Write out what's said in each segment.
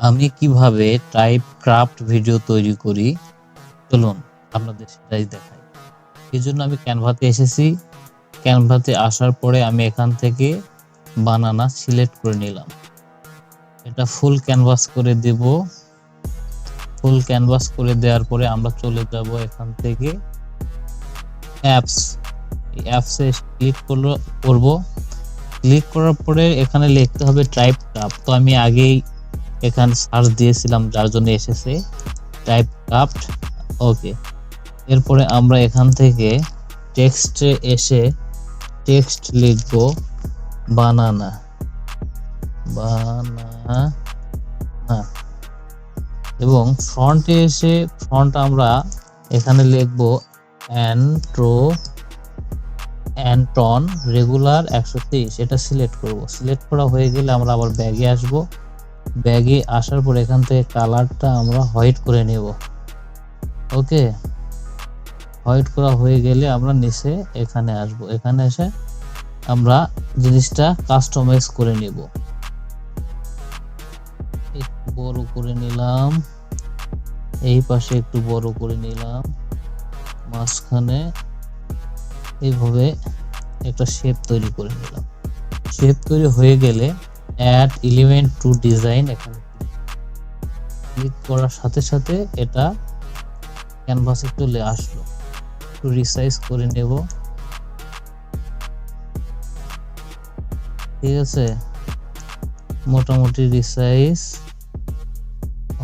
আমি কীভাবে type craft video তৈরি করি? চলুন, আপনাদের সেটাই দেখাই। এই জন্য আমি ক্যানভাতে এসেছি। ক্যানভাতে আসার পরে আমি এখান থেকে বানানা সিলেক্ট করে নিলাম। এটা ফুল ক্যানভাস করে দেব। ফুল ক্যানভাস করে দেওয়ার পরে আমরা চলে যাব এখান থেকে। অ্যাপস এই অ্যাপসে ক্লিক করল, করব। ক্লিক করার পরে এখানে লিখতে হবে টাইপ ক্রাফট তো আমি আগেই এখানে সার্চ দিয়েছিলাম যার জন্য এসেছে টাইপ ক্রাফট ওকে এরপরে আমরা এখান থেকে টেক্সটে এসে টেক্সট লিখব বানানা বানানা এবং ফ্রন্টে এসে ফ্রন্ট আমরা এখানে লিখব অ্যান্ট্রো অ্যান্টন রেগুলার একশো তেইশ, এটা সিলেক্ট করব। সিলেক্ট করা হয়ে গেলে আমরা আবার ব্যাগে আসব। ব্যাগে আসার পর এখান থেকে কালারটা আমরা হোয়াইট করে নেব। ওকে? হোয়াইট করা হয়ে গেলে আমরা নিচে এখানে আসব। এখানে এসে আমরা জিনিসটা কাস্টমাইজ করে নেব। একটু বড় করে নিলাম। এই পাশে একটু বড় করে নিলাম। মাঝখানে এইভাবে একটা শেপ তৈরি করে নিলাম। শেপ তৈরি হয়ে গেলে অ্যাড এলিমেন্ট টু ডিজাইন এখানে ক্লিক করার সাথে সাথে এটা ক্যানভাসে চলে আসলো। একটু রিসাইজ করে নেব। ঠিক আছে? মোটামুটি রিসাইজ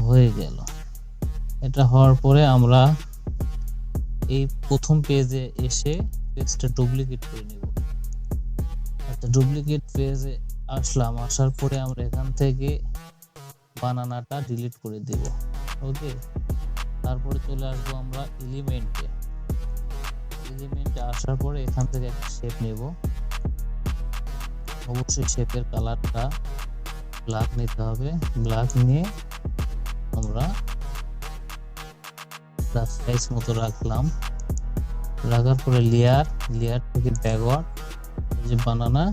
হয়ে গেল। এটা হওয়ার পরে আমরা এই প্রথম পেজে এসে পেজটা ডুপ্লিকেট করে নেব। আচ্ছা ডুপ্লিকেট পেজে আসলাম। আসার পরে আমরা এখান থেকে বানানাটা ডিলিট করে দেব। ওকে তারপরে চলে আসব আমরা এলিমেন্টে এলিমেন্টে আসার পরে এখান থেকে একটা শেপ নেব। অবশ্যই শেপের কালারটা ব্ল্যাক নিতে হবে। ব্ল্যাক নিয়ে আমরা সাইজ মতো রাখলাম। রাখার পরে লেয়ার লেয়ার থেকে ব্যাকওয়ার্ড যে বানানা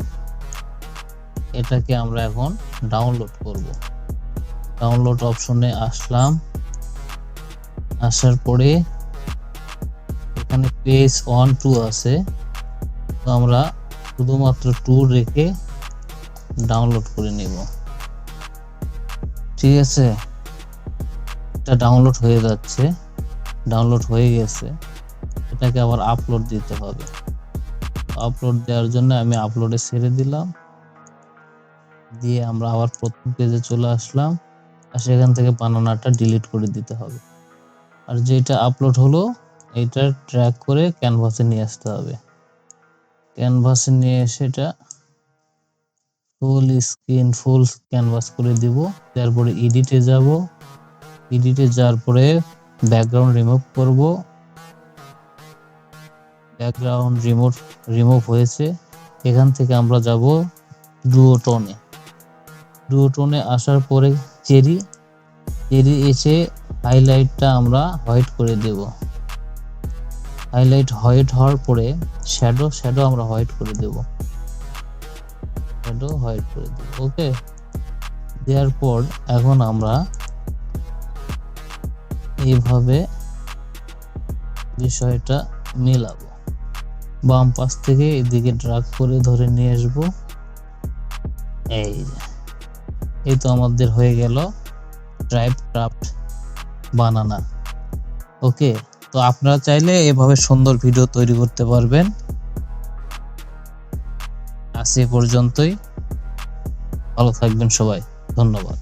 এটাকে আমরা এখন ডাউনলোড করব। ডাউনলোড অপশনে আসলাম। আসার পরে এখানে পেজ ওয়ান টু আছে। তো আমরা শুধুমাত্র টু রেখে ডাউনলোড করে নেব। ঠিক আছে? এটা ডাউনলোড হয়ে যাচ্ছে। ডাউনলোড হয়ে গেছে। এটাকে আবার আপলোড দিতে হবে। আপলোড দেওয়ার জন্য আমি আপলোডে ছেড়ে দিলাম। দিয়ে আমরা আবার প্রথম পেজে চলে আসলাম। আর সেখান থেকে বানানাটা ডিলিট করে দিতে হবে। আর যেটা আপলোড হলো, এটা ট্র্যাক করে ক্যানভাসে নিয়ে আসতে হবে। ক্যানভাসে নিয়ে এসে এটা ফুল স্ক্রিন ফুল ক্যানভাস করে দিব। তারপরে এডিটে যাব। এডিটে যাওয়ার পরে ব্যাকগ্রাউন্ড রিমুভ করব। ব্যাকগ্রাউন্ড রিমুভ রিমুভ হয়েছে। এখান থেকে আমরা যাব ডুওটোনে ডুওটোনে আসার পরে চেরি চেরি এসে হাইলাইটটা আমরা হোয়াইট করে দেব। হাইলাইট হোয়াইট হওয়ার পরে শ্যাডো শ্যাডো আমরা হোয়াইট করে দেব। শ্যাডো হোয়াইট করে দেব ওকে দেওয়ার পর এখন আমরা এইভাবে বিষয়টা মেলাবো। বাম পাশ থেকে এদিকে ড্রাগ করে ধরে নিয়ে আসব। এই। এই তো আমাদের হয়ে গেল ড্রাইভ ক্রাফ্ট বানানা ওকে তো আপনারা চাইলে এভাবে সুন্দর ভিডিও তৈরি করতে পারবেন। আজ এ পর্যন্তই। ভালো থাকবেন সবাই। ধন্যবাদ।